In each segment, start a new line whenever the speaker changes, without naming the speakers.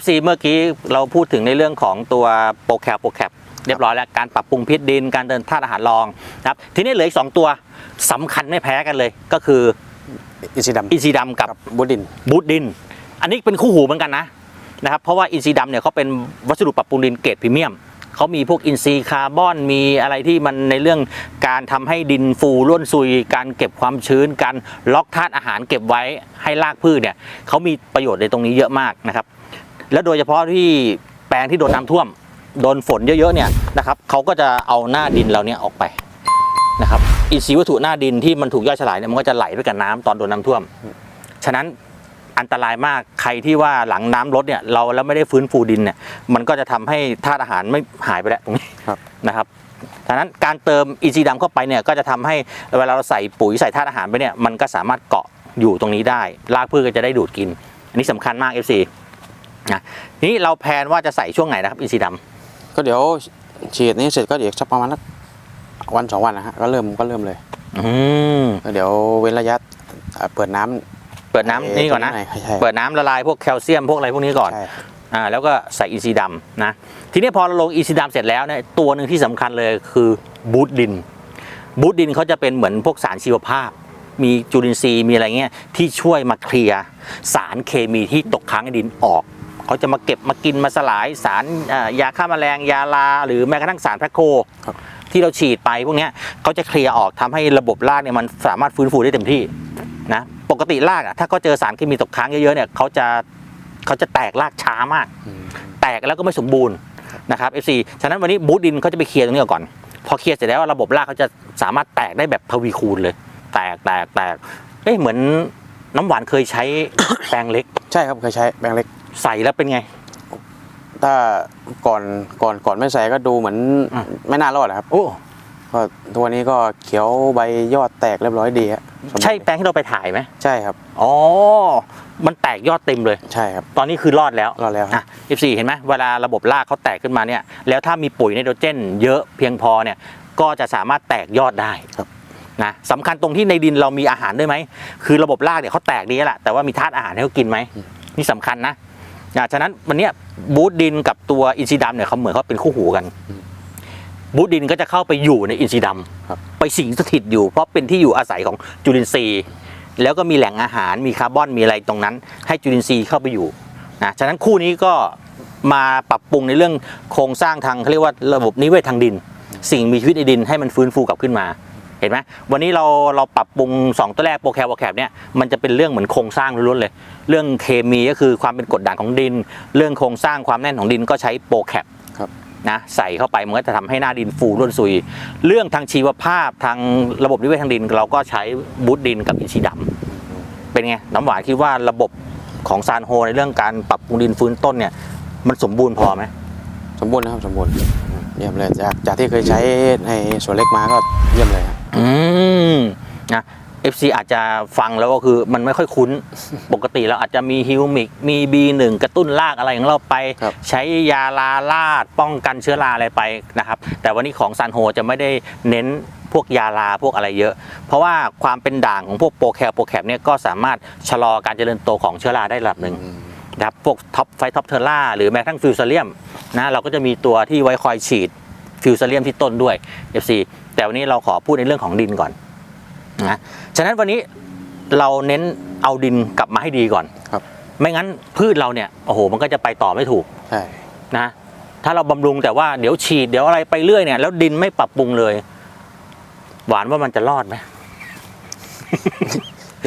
FC เมื่อกี้เราพูดถึงในเรื่องของตัวโปรแคปโปรแคปเรียบร้อยแล้วการปรับปรุงพิษดิน การเดินธาตุอาหารรองนะครับทีนี้เหลืออีกสองตัวสำคัญไม่แพ้กันเลย ก็คือ
อินซีดำ
อินซีดำกับ
กับบูดิน
บูดดิน อันนี้เป็นคู่หูเหมือนกันนะนะครับเพราะว่าอินซีดำเนี่ยเขาเป็นวัสดุปรับปรุงดินเกรดพรีเมียมเขามีพวกอินทรีย์คาร์บอนมีอะไรที่มันในเรื่องการทำให้ดินฟูร่วนซุย การเก็บความชื้น การล็อกธาตุอาหารเก็บไว้ให้รากพืชเนี่ยเขามีประโยชน์ในตรงนี้เยอะมากนะครับ แล้วโดยเฉพาะที่แปลงที่โดนน้ำท่วม โดนฝนเยอะๆเนี่ยนะครับเขาก็จะเอาหน้าดินเราเนี่ยออกไปนะครับอินทรีย์วัตถุหน้าดินที่มันถูกย่อยสลายเนี่ยมันก็จะไหลไปกับน้ำตอนโดนน้ำท่วม ฉะนั้นอันตรายมากใครที่ว่าหลังน้ำลดเนี่ยเราแล้วไม่ได้ฟื้นฟูดินเนี่ยมันก็จะทำให้ธาตุอาหารไม่หายไปแล้วตรงนี้
ครับ
นะครับฉะนั้นการเติมอินทรีย์ดำเข้าไปเนี่ยก็จะทำให้เวลาเราใส่ปุ๋ยใส่ธาตุอาหารไปเนี่ยมันก็สามารถเกาะอยู่ตรงนี้ได้รากพืชก็จะได้ดูดกิน อันนี้สำคัญมาก FC นะทีนี้เราแพลนว่าจะใส่ช่วงไหนนะครับอินทรีย์ดำ
ก็เดี๋ยวฉีดนี้เสร็จก็เดี๋ยวสักประมาณสักวันสองวันนะฮะก็เริ่มก็เริ่มเลย
อืม
แล้วเดี๋ยวเว้นระยะเอ่อเปิดน้ำ
เปิดน้ำนี่ก่อนนะ
ใช่ใช่
เปิดน้ำละลายพวกแคลเซียมพวกอะไรพวกนี้ก่อน
ใช่
อ่าแล้วก็ใส่อินทรีย์ดำนะทีนี้พอเราลงอินทรีย์ดำเสร็จแล้วเนี่ยตัวหนึ่งที่สำคัญเลยคือบูตดินบูตดินเขาจะเป็นเหมือนพวกสารชีวภาพ มีจุลินทรีย์มีอะไรเงี้ยที่ช่วยมาเคลียร์สารเคมีที่ตกค้างในดินออก เขาจะมาเก็บมากินมาสลายสารอ่ายาฆ่าแมลงยาลา หรือแม้กระทั่งสารแพคโค
ครับ
ที่เราฉีดไปพวกเนี้ยเขาจะเคลียร์ออกทำให้ระบบรากเนี่ยมันสามารถฟื้นฟูได้เต็มที่นะปกติรากอะถ้าเขาเจอสารเคมีตกค้างเยอะๆเนี่ยเขาจะเขาจะแตกรากช้ามาก
อืม
แตกแล้วก็ไม่สมบูรณ์นะครับ FC ฉะนั้นวันนี้บูตดินเขาจะไปเคลียร์ตรงนี้ก่อน พอเคลียร์เสร็จแล้วระบบรากเขาจะสามารถแตกได้แบบทวีคูณเลย แตกแตกแตกเอ๊ะเหมือนน้ำหวานเคยใช้แปรงเล็ก
ใช่ครับเคยใช้แบงค์เล็ก
ใส่แล้วเป็นไง
ถ้าก่อนก่อนก่อนไม่ใส่ก็ดูเหมือน
อะ
ไม่น่ารอดอะครับ
โอ้
ก็ตัวนี้ก็เขียวใบยอดแตกเรียบร้อยดีฮะสมบูรณ์
ใช่แปรงที่เราไปถ่ายไหม
ใช่ครับ
อ๋อ มันแตกยอดเต็มเลย
ใช่ครับ
ตอนนี้คือรอดแล้ว
รอดแล้วครับ
อะ F4 เห็นไหมเวลาระบบรากเขาแตกขึ้นมาเนี่ย แล้วถ้ามีปุ๋ยไนโตรเจน เยอะเพียงพอเนี่ย ก็จะสามารถแตกยอดได้
ครับ
นะสำคัญตรงที่ในดินเรามีอาหารด้วยไหม คือระบบรากเนี่ยเขาแตกดีแล้วแหละแต่ว่ามีธาตุอาหารให้เขากินไหม นี่สำคัญนะ อะฉะนั้นวันเนี้ยบูตดินกับตัวอินทรีย์ดำเนี่ยเขาเหมือนเขาเป็นคู่หูกัน บูตดินก็จะเข้าไปอยู่ในอินทรีย์ดำ
ครับ
ไปสิงสถิตอยู่ เพราะเป็นที่อยู่อาศัยของจุลินทรีย์ แล้วก็มีแหล่งอาหารมีคาร์บอนมีอะไรตรงนั้น ให้จุลินทรีย์เข้าไปอยู่นะฉะนั้นคู่นี้ก็มาปรับปรุงในเรื่องโครงสร้างทางเขาเรียกว่าระบบนิเวศทางดิน สิ่งมีชีวิตในดินให้มันฟื้นฟูกลับขึ้นมา เห็นไหมวันนี้เราเราปรับปรุง 2 ตัวแรกโปรแคลโปรแคปเนี่ยมันจะเป็นเรื่องเหมือนโครงสร้างล้วนๆเลย เรื่องเคมีก็คือความเป็นกรดด่างของดิน เรื่องโครงสร้างความแน่นของดินก็ใช้โปรแคป
ครับ
นะใส่เข้าไปมันก็จะทำให้หน้าดินฟูร่วนซุย เรื่องทางชีวภาพทางระบบนิเวศทางดิน เราก็ใช้บูตดินกับอินทรีย์ดำเป็นไงน้ำหวานคิดว่าระบบของซานโฮในเรื่องการปรับปรุงดินฟื้นต้นเนี่ยมันสมบูรณ์พอไหม
สมบูรณ์นะครับสมบูรณ์เยี่ยมเลยจากจากที่เคยใช้ในสวนเล็กมาก็เยี่ยมเลยครับ
อืมนะ FC อาจจะฟังแล้วก็คือมันไม่ค่อยคุ้นปกติเราอาจจะมีฮิวมิกมี B1 กระตุ้นรากอะไรของเราไป
ครับ
ใช้ยาลาลาดป้องกันเชื้อราอะไรไปนะครับ แต่วันนี้ของซันโฮจะไม่ได้เน้นพวกยาลาพวกอะไรเยอะ เพราะว่าความเป็นด่างของพวกโปรแคลโปรแคปเนี่ยก็สามารถชะลอการเจริญโตของเชื้อราได้ระดับหนึ่ง
อืม
นะครับพวกท็อปไฟท็อปเทอร่าหรือแม้กระทั่งฟิวซาเลียมนะเราก็จะมีตัวที่ไว้คอยฉีด ฟิวซาเลียมที่ต้นด้วย FC แต่วันนี้เราขอพูดในเรื่องของดินก่อนนะฉะนั้นวันนี้เราเน้นเอาดินกลับมาให้ดีก่อน
ครับ
ไม่งั้นพืชเราเนี่ยโอ้โหมันก็จะไปต่อไม่ถูก
ใช่
นะถ้าเราบำรุงแต่ว่าเดี๋ยวฉีดเดี๋ยวอะไรไปเรื่อยเนี่ยแล้วดินไม่ปรับปรุงเลย หวานว่ามันจะรอดไหม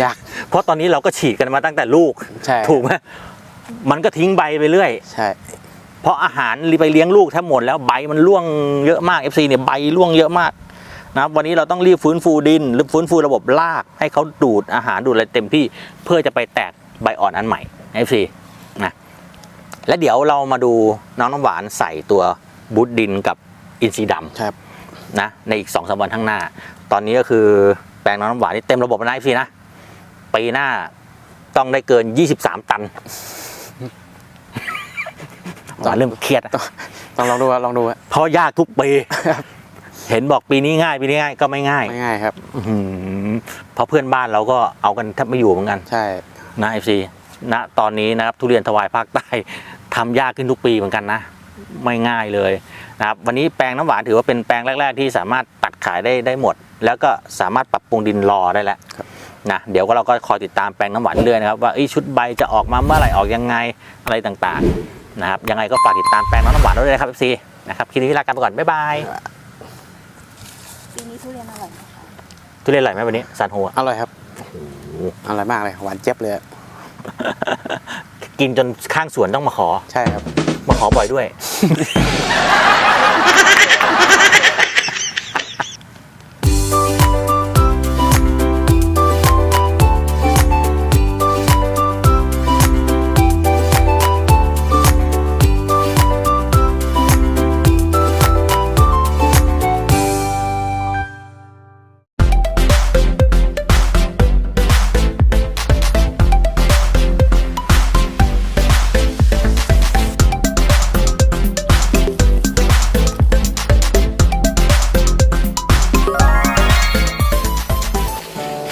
ยาก
เพราะตอนนี้เราก็ฉีดกันมาตั้งแต่ลูก
ใช่
ถูกไหมมันก็ทิ้งใบไปเรื่อย
ใช่
เพราะอาหารไปเลี้ยงลูกแทบหมดแล้วใบมันร่วงเยอะมาก FC เนี่ยใบร่วงเยอะมากนะครับวันนี้เราต้องรีบฟื้นฟูดินหรือฟื้นฟูระบบรากให้เขาดูดอาหารดูดอะไรเต็มที่เพื่อจะไปแตกใบอ่อนอันใหม่ FC นะและเดี๋ยวเรามาดูน้องน้ำหวานใส่ตัวบูตดินกับอินทรีย์ด
ครับำ
นะในอีกสองสามวันข้างหน้า ตอนนี้ก็คือแปลงน้องน้ำหวานนี่เต็มระบบแล้วนะ FC นะปีหน้าต้องได้เกิน 23 ตัน หวานเริ่มเครียดอะ
ต้องลองดูครับลองดูครับ
เพราะยากทุกปีเห็นบอกปีนี้ง่ายปีนี้ง่ายก็ไม่ง่าย
ไม่ง่ายครับ
อื้อหือเพราะเพื่อนบ้านเราก็เอากันแทบไม่อยู่เหมือนกัน
ใช่
นะเอฟซีณตอนนี้นะครับทุเรียนถวายภาคใต้ทำยากขึ้นทุกปีเหมือนกันนะ ไม่ง่ายเลยนะครับวันนี้แปลงน้ำหวานถือว่าเป็นแปลงแรก ๆ ที่สามารถตัดขายได้ได้หมด แล้วก็สามารถปรับปรุงดินรอได้แล้ว
ครับ
นะเดี๋ยวก็เราก็คอยติดตามแปลงน้ำหวานเรื่อยๆนะครับว่าเอ้ยชุดใบจะออกมาเมื่อไหร่ออกยังไงอะไรต่างๆนะครับยังไงก็ฝากติดตามแปลงน้ำหวานด้วยนะครับซีนะครับคลิปนี้ลากันไปก่อนบ๊ายบาย
ปีนี้ทุเรียนอร่อยไหมคะ
ทุเรียนอร่อยไหมวันนี้ซานโฮอะ
อร่อยครับอร่อยมากเลยหวานเจี๊ยบเลยอะ
กินจนข้างสวนต้องมาขอ
ใช่ครับ
มาขอบ่อยด้วย